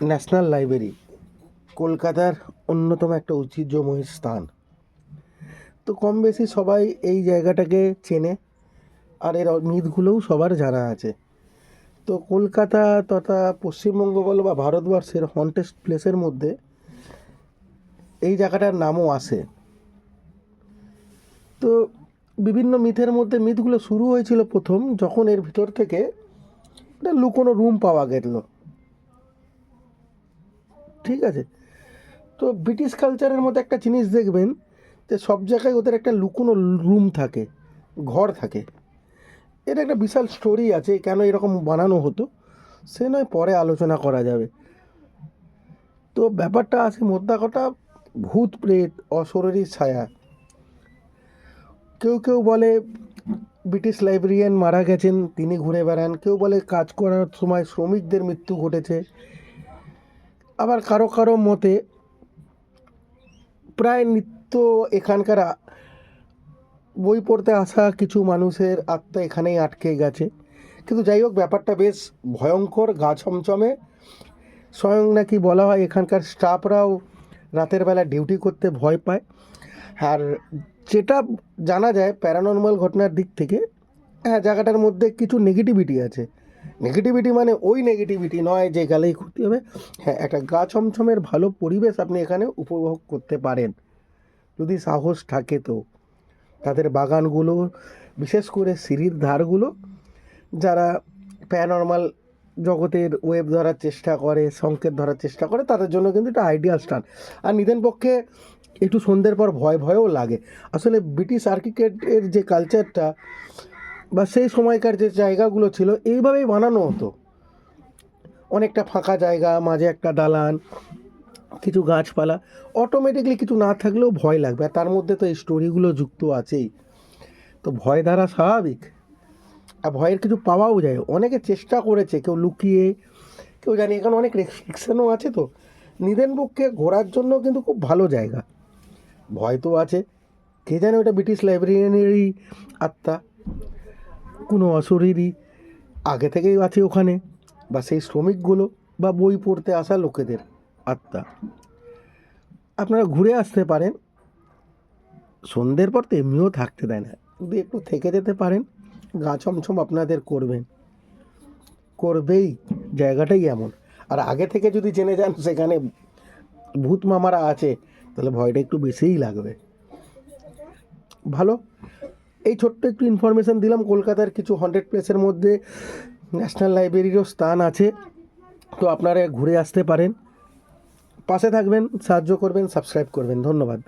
National library, কলকাতার অন্যতম একটা ঐতিহ্যময় স্থান। তো কম বেশি সবাই এই জায়গাটাকে চেনে, আর এর মিথগুলোও সবার জানা আছে। তো কলকাতা তথা পশ্চিমবঙ্গ বলো বা ভারতবর্ষের হন্টেস্ট প্লেসের মধ্যে এই জায়গাটার নামও আসে। তো বিভিন্ন মিথের মধ্যে মিথগুলো শুরু হয়েছিল প্রথম, যখন এর ভিতর থেকে একটা লুকোনো রুম পাওয়া গেল। ঠিক আছে? তো ব্রিটিশ কালচারের মধ্যে একটা জিনিস দেখবেন যে সব জায়গায় ওদের একটা লুকোনো রুম থাকে, ঘর থাকে। এটা একটা বিশাল স্টোরি আছে কেন এরকম বানানো হতো, সে নয় পরে আলোচনা করা যাবে। তো ব্যাপারটা আছে মোদ্দা কথা, ভূত প্রেত, অশরীরী ছায়া। কেউ কেউ বলে ব্রিটিশ লাইব্রেরিয়ান মারা গেছেন, তিনি ঘুরে বেড়ান। কেউ বলে কাজ করার সময় শ্রমিকদের মৃত্যু ঘটেছে। আবার কারও কারও মতে প্রায় নিত্য এখানকার বই পড়তে আসা কিছু মানুষের আত্মা এখানেই আটকে গেছে। কিন্তু যাই হোক, ব্যাপারটা বেশ ভয়ঙ্কর, গা ছমছমে। স্বয়ং নাকি বলা হয় এখানকার স্টাফরাও রাতের বেলা ডিউটি করতে ভয় পায়। আর যেটা জানা যায় প্যারানর্মাল ঘটনার দিক থেকে হ্যাঁ জায়গাটার মধ্যে কিছু নেগেটিভিটি আছে। নেগেটিভিটি মানে ওই নেগেটিভিটি নয় যে গেলেই ক্ষতি হবে। হ্যাঁ একটা গা ছমছমের ভালো পরিবেশ আপনি এখানে উপভোগ করতে পারেন। যদি সাহস থাকে তো। তাদের বাগানগুলো, বিশেষ করে সিঁড়ির ধারগুলো, যারা প্যারানর্মাল জগতের ওয়েব ধরার চেষ্টা করে, সংকেত ধরার চেষ্টা করে, তাদের জন্য কিন্তু এটা আইডিয়াল স্টান আর নিদেন পক্ষে একটু সন্ধ্যের পর ভয়, ভয়ও লাগে। আসলে ব্রিটিশ আর্কিটেক্টের যে কালচারটা বা সেই সময়কার যে জায়গাগুলো ছিল, এইভাবেই বানানো হতো। অনেকটা ফাঁকা জায়গা, মাঝে একটা দালান, কিছু গাছপালা। অটোমেটিকলি কিছু না থাকলেও ভয় লাগবে, আর তার মধ্যে তো এই স্টোরিগুলো যুক্ত আছেই। তো ভয় দ্বারা স্বাভাবিক। আর ভয়ের কিছু পাওয়াও যায়। অনেকে চেষ্টা করেছে, কেউ লুকিয়ে, কেউ জানি, এখানে অনেক রেস্ট্রিকশনও আছে তো। নিদেন পক্ষে ঘোরার জন্য কিন্তু খুব ভালো জায়গা। ভয় তো আছে। কে জানে ওটা ব্রিটিশ লাইব্রেরিয়ানেরই আত্মা। কোনো অশরীরই আগে থেকেই আছে ওখানে বা সেই শ্রমিকগুলো বা বই পড়তে আসা লোকেদের আত্মা। আপনারা ঘুরে আসতে পারেন, সন্ধ্যের পর তো এমনিও থাকতে দেয় না। যদি একটু থেকে যেতে পারেন, গা ছমছম আপনাদের করবেন করবেই, জায়গাটাই এমন। আর আগে থেকে যদি জেনে যান সেখানে ভূত মামারা আছে, তাহলে ভয়টা একটু বেশিই লাগবে। ভালো? এই ছোট্ট একটু ইনফরমেশান দিলাম। কলকাতার কিছু হান্ড্রেড প্লেসের মধ্যে ন্যাশনাল লাইব্রেরিরও স্থান আছে। তো আপনারা ঘুরে আসতে পারেন। পাশে থাকবেন, সাহায্য করবেন সাবস্ক্রাইব করবেন। ধন্যবাদ।